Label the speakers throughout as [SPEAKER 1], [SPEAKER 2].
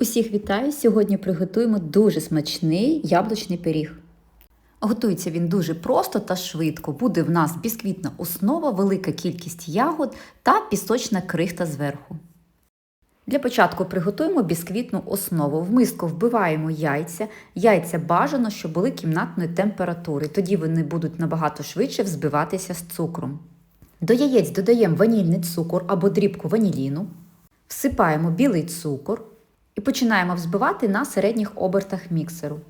[SPEAKER 1] Усіх вітаю! Сьогодні приготуємо дуже смачний яблучний пиріг. Готується він дуже просто та швидко. Буде в нас бісквітна основа, велика кількість ягод та пісочна крихта зверху. Для початку приготуємо бісквітну основу. В миску вбиваємо яйця. Яйця бажано, щоб були кімнатної температури. Тоді вони будуть набагато швидше взбиватися з цукром. До яєць додаємо ванільний цукор або дрібку ваніліну. Всипаємо білий цукор і починаємо взбивати на середніх обертах міксеру.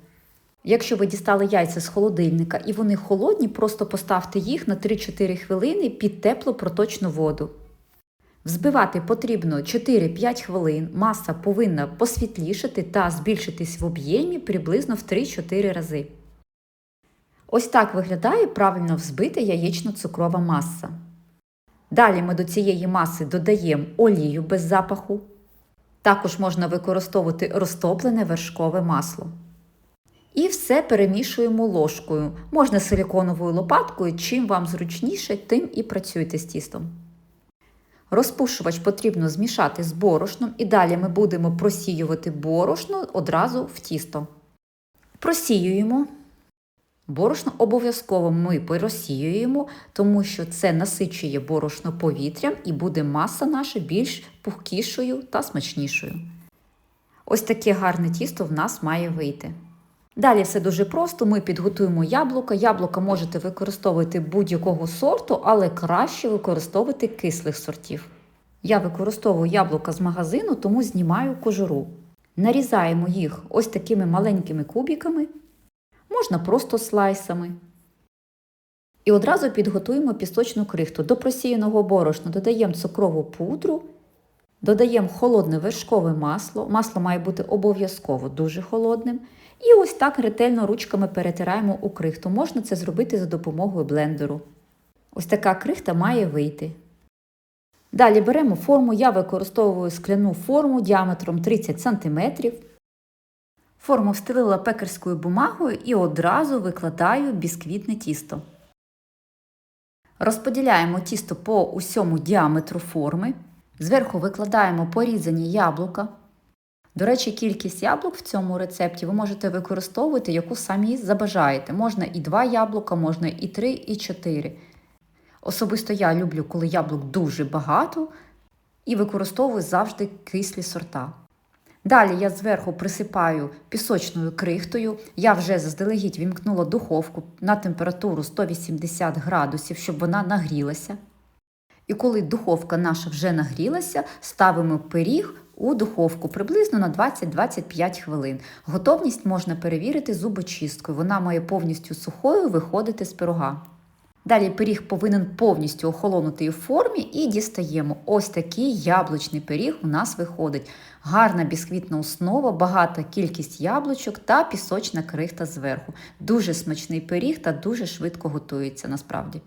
[SPEAKER 1] Якщо ви дістали яйця з холодильника і вони холодні, просто поставте їх на 3-4 хвилини під теплу проточну воду. Взбивати потрібно 4-5 хвилин, маса повинна посвітлішати та збільшитись в об'ємі приблизно в 3-4 рази. Ось так виглядає правильно взбита яєчно-цукрова маса. Далі ми до цієї маси додаємо олію без запаху. Також можна використовувати розтоплене вершкове масло. І все перемішуємо ложкою. Можна силіконовою лопаткою, чим вам зручніше, тим і працюйте з тістом. Розпушувач потрібно змішати з борошном і далі ми будемо просіювати борошно одразу в тісто. Просіюємо. Борошно обов'язково ми порозсіюємо, тому що це насичує борошно повітрям і буде маса наша більш пухкішою та смачнішою. Ось таке гарне тісто в нас має вийти. Далі все дуже просто. Ми підготуємо яблука. Яблука можете використовувати будь-якого сорту, але краще використовувати кислих сортів. Я використовую яблука з магазину, тому знімаю кожуру. Нарізаємо їх ось такими маленькими кубиками, можна просто слайсами. І одразу підготуємо пісочну крихту. До просіяного борошна додаємо цукрову пудру, додаємо холодне вершкове масло. Масло має бути обов'язково дуже холодним. І ось так ретельно ручками перетираємо у крихту. Можна це зробити за допомогою блендеру. Ось така крихта має вийти. Далі беремо форму, я використовую скляну форму діаметром 30 см. Форму встелила пекарською бумагою і одразу викладаю бісквітне тісто. Розподіляємо тісто по усьому діаметру форми. Зверху викладаємо порізані яблука. До речі, кількість яблук в цьому рецепті ви можете використовувати, яку самі забажаєте. Можна і 2 яблука, можна і 3, і 4. Особисто я люблю, коли яблук дуже багато, і використовую завжди кислі сорта. Далі я зверху присипаю пісочною крихтою. Я вже заздалегідь вімкнула духовку на температуру 180 градусів, щоб вона нагрілася. І коли духовка наша вже нагрілася, ставимо пиріг у духовку приблизно на 20-25 хвилин. Готовність можна перевірити зубочисткою. Вона має повністю сухою виходити з пирога. Далі пиріг повинен повністю охолонути у формі і дістаємо. Ось такий яблучний пиріг у нас виходить. Гарна бісквітна основа, багата кількість яблучок та пісочна крихта зверху. Дуже смачний пиріг та дуже швидко готується насправді.